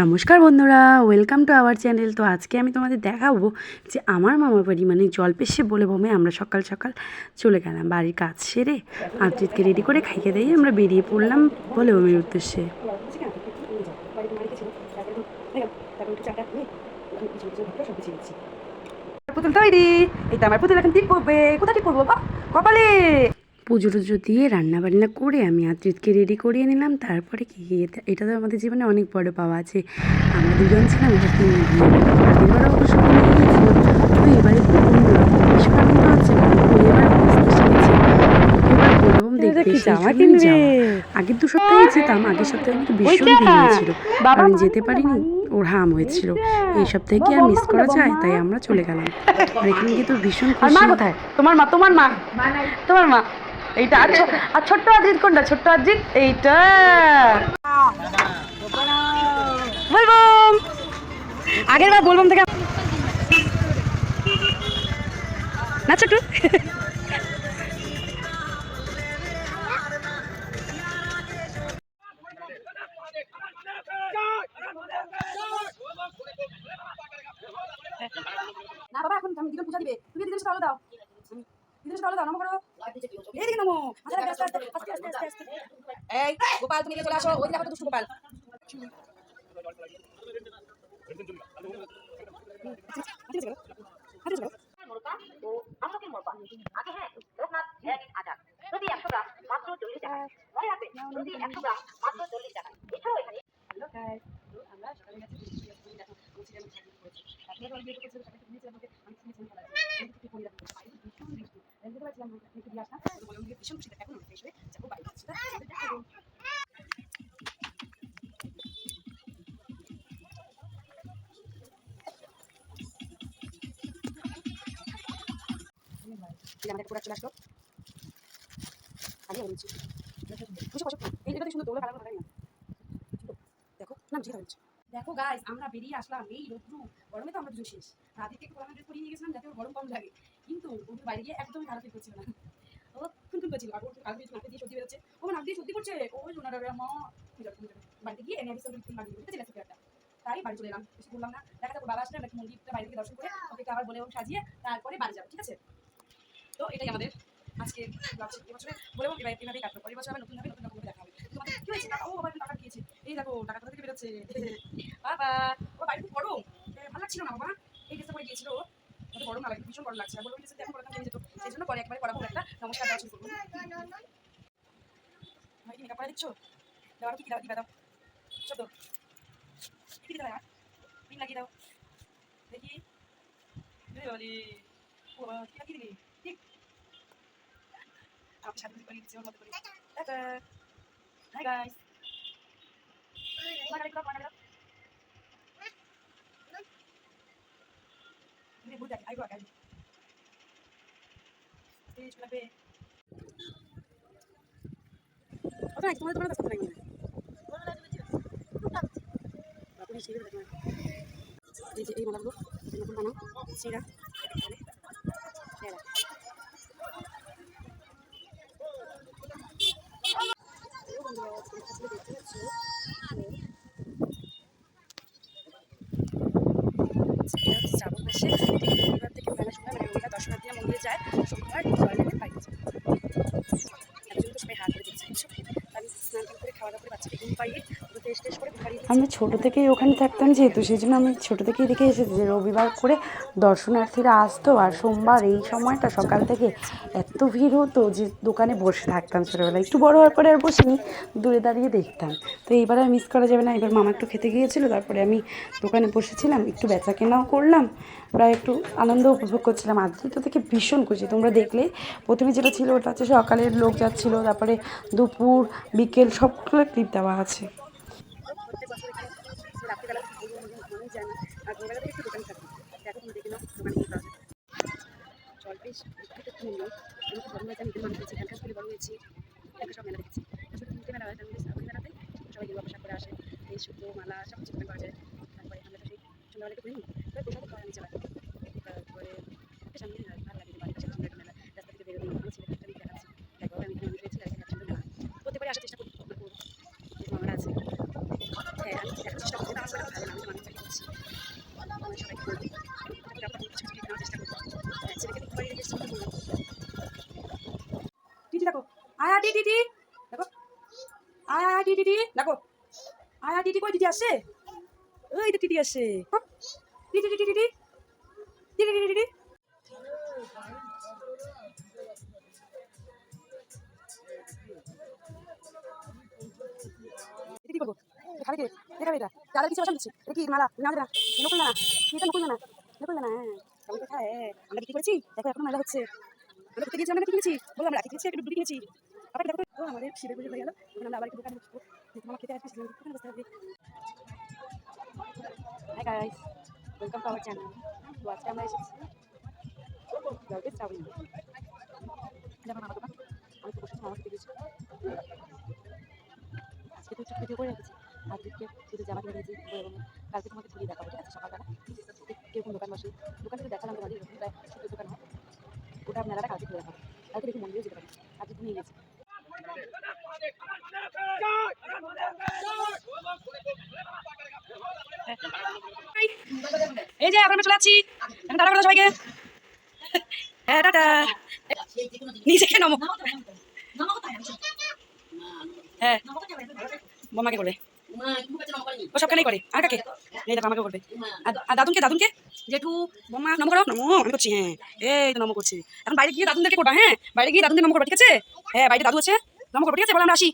নমস্কার বন্ধুরা welcome to our channel তো আজকে আমি তোমাদের দেখাবো যে আমার মামার বাড়ি মানে জলপেশে বলে বমে আমরা সকাল সকাল চলে গেলাম বাড়ির কাজ সেরে। আদ্রিতকে রেডি করে খাইয়ে দিয়ে আমরা বেরিয়ে পড়লাম বলে বমের উদ্দেশ্যে। পুতুল তৈরি এই তো আমার পুতুল এখন টিপ করবে। কোথায় টিপ করব বাবা কপালে! পুজো টুজো দিয়ে রান্না বান্না করে আমি আদ্রিতকে রেডি করিয়ে নিলাম। তারপরে কি এটা এটা তো আমাদের জীবনে অনেক বড় পাওয়া আছে। আমরা দুজন ছিলাম এবার তিন অবশ্য তো এবারে ভীষণ আনন্দ হচ্ছে এবার বুঝতে শিখেছে। দু সপ্তাহে যেতাম আগের সপ্তাহে কিন্তু ভীষণ ভিড় হয়েছিল আমি যেতে পারিনি। ওর হাম হয়েছিল। এই সপ্তাহে কি আর মিস করা যায় তাই আমরা চলে গেলাম। আর এখানে কিন্তু ভীষণ মা কোথায়? তোমার মা তোমার মা? তোমার মা। এইটা আর আর ছোট্ট অজিত কোনটা? ছোট্ট অজিত এইটা। বলবম! আগের বার বলবম থেকে না ছোট্টু না বাবা, এখন আমি দিদিকে পূজা দিবে। তুমি দিদির দাও। দিদির সাথে দাও নমো। করো গোপাল তুমি চলে আসো একশো গ্রাম মাত্র চল্লিশ টাকা মনে রাখবেন প্রতি একশো গ্রাম মাত্র চল্লিশ টাকা এছাড়াও এখানে আমি বলছি বুঝে বসো এই জায়গাতে সুন্দর দৌড়ে কালার লাগাই না না ঠিক আছে দেখো গাইস আমরা বেরিয়ে আসলাম, এই রোদ্রু, গরমে তো আমরা দুজন শেষ। রাধিকে একটু গরমে ড্রেস পরিয়ে গেছিলাম, যাতে গরম কম লাগে। কিন্তু ওর বাইরে গিয়ে একদমই খারাপ ফিল করছিল না। ও খুন করছিল। আর ওর আগে দিয়ে নাকে দিয়ে সর্দি বেরোচ্ছে। ও নাক দিয়ে সর্দি করছে? ওই ওনারা মা। বাড়িতে গিয়ে এনে দিতে লাগিয়ে দিতে চলে একটা। তাই বাড়ি চলে এলাম। বেশি বললাম না। দেখা ওর বাবা আসলে একটু মন্দিরটা বাইরে থেকে দর্শন করে ওকে আবার বলে সাজিয়ে তারপরে বাড়ি যাব, ঠিক আছে? তো এটাই আমাদের আজকে বলে এভাবেই কাটলো। পরের বছর আবার নতুন ভাবে নতুন রকম দেখা হবে তোমাদের কি হয়েছে? টাকা ও বাবা টাকা দিয়েছে এই দেখো, টাকা কোথা থেকে বেরোচ্ছে? বাবা, ও বাড়ি খুব গরম। ভালো লাগছিল না বাবা? এই ড্রেসটা পরে গিয়েছিল ও। ওদের গরম না লাগে, ভীষণ গরম লাগছে। বলব ড্রেসটা এখন পরে কেমন যেত? সেই জন্য পরে একবারে পড়াবো একটা নমস্কার দেওয়া শুরু করব ভাই কি মেকআপ করে দিচ্ছ দেওয়ার কি দাও দিবা দাও সব দাও কি দিতে হয় পিন লাগিয়ে দাও। দেখি। দিদি ও কি লাগিয়ে দিবি? ঠিক। আমি সাথে করে দিচ্ছি, ওর মতো করে। টাটা। হাই গাইস লাগাই দাও লাগাই দাও দিদি বুঝা আইবো আগে এই লাগবে ওটা নাই তোমাদের তোমাদের কাছে নাই বাপুরি সেই দেখো এই যে এই মালাগুলো নতুন বানাও সেরা সেরা শ্রাবণ মাসে রবিবার থেকে মেলা দিনে মন্দিরে যায় সোমবার একজন সবাই হাত ধরে দিচ্ছে আমি স্নান করে খাওয়া দাওয়া করে বাচ্চাকে ঘুম পাইয়ে আমরা ছোট থেকেই ওখানে থাকতাম যেহেতু সেই জন্য আমি ছোট থেকেই দেখে এসেছি যে রবিবার করে দর্শনার্থীরা আসতো আর সোমবার এই সময়টা সকাল থেকে এত ভিড় হতো যে দোকানে বসে থাকতাম ছোটোবেলায়। একটু বড় হওয়ার পরে আর বসিনি, দূরে দাঁড়িয়ে দেখতাম। তো এইবার আর মিস করা যাবে না, এবার মামা একটু খেতে গিয়েছিল, তারপরে আমি দোকানে বসেছিলাম, একটু বেচা কেনাও করলাম, প্রায় একটু আনন্দ উপভোগ করছিলাম। আদ্রিত থেকে ভীষণ খুশি, তোমরা দেখলে, প্রথমে যেটা ছিল, ওটা হচ্ছে সকালের লোক যাচ্ছিল, তারপরে দুপুর, বিকেল সবগুলো ক্লিপ দেওয়া আছে। জন্য যায় না আর থেকে একটু দোকানে থাকি। দেখো তুমি দেখে নাও, দোকানে কি পাওয়া জল বেশ একটু নিল আমি তো বড় হয়েছে মানুষ হয়েছে এখানকার স্কুলে বড় হয়েছি। এখানে সব মেলা দেখেছি আসলে তিনটে মেলা হয় তার মধ্যে মেলাতে। সবাই গেরুয়া ব্যবসা করে আসে। এই সুতো, মালা, সব কিছু দোকান পাওয়া যায়। তারপরে আমরা তো সেই সন্ধ্যাবেলা একটু ঘুরে। তারপরে প্রসাদ তারপরে নিচে তারপরে বেশ আয়া টি টিটি দেখো। আয়া টি টিটি দেখো। আয়া টিটি কই টিটি আসছে ওই তো খাবে কে দেখাবে এটা দাদা কিছু বসান দিচ্ছি? কি মালা? না না হ্যাঁ। কোথায় হ্যাঁ আমরা করেছি? দেখো, এখন মেলা হচ্ছে। আমরা গেছি আমরা কি কিনেছি কিনেছি একটু ডুবি কিনেছি আমাদের শিবের পুজো হয়ে গেল। এখন আমরা আবার একটু দোকানে খেতে আসবে দোকানে বসতে ওয়েলকাম টু আওয়ার আমরা এসেছি জলপেট চাউমিন যেমন আজকে করে শুধু জামা কিনে দিয়েছি কালকে তোমাকে ছবি দেখাবো, ঠিক আছে? সকালবেলা। কীরকম দোকান বসে দোকান থেকে দেখালাম তোমাদের দোকান হয়। ওটা আপনারা কালকে খুলে দেখাবো কালকে দেখি মন্দিরেও যেতে পারি আজকে তো নিয়ে গেছি এই যে, এখন চলে যাচ্ছি এখন টাটা করে সবাইকে। হ্যাঁ টাটা। খেয়ে নামো হ্যাঁ। বোমাকে করবে ও সবখানেই করে। আর কাকে? এই দেখো আমাকে করবে আর দাদুনকে? দাদুনকে? জেঠু, বোমা, নম করো। নমো, আমি করছি হ্যাঁ। এই তো নম করছি। এখন বাইরে গিয়ে দাদুনদেরকে করবা হ্যাঁ? বাইরে গিয়ে দাদুনদের নম করবা, ঠিক আছে? হ্যাঁ বাইরে দাদু আছে। নম করব ঠিক আছে? বলে, আমরা আসি।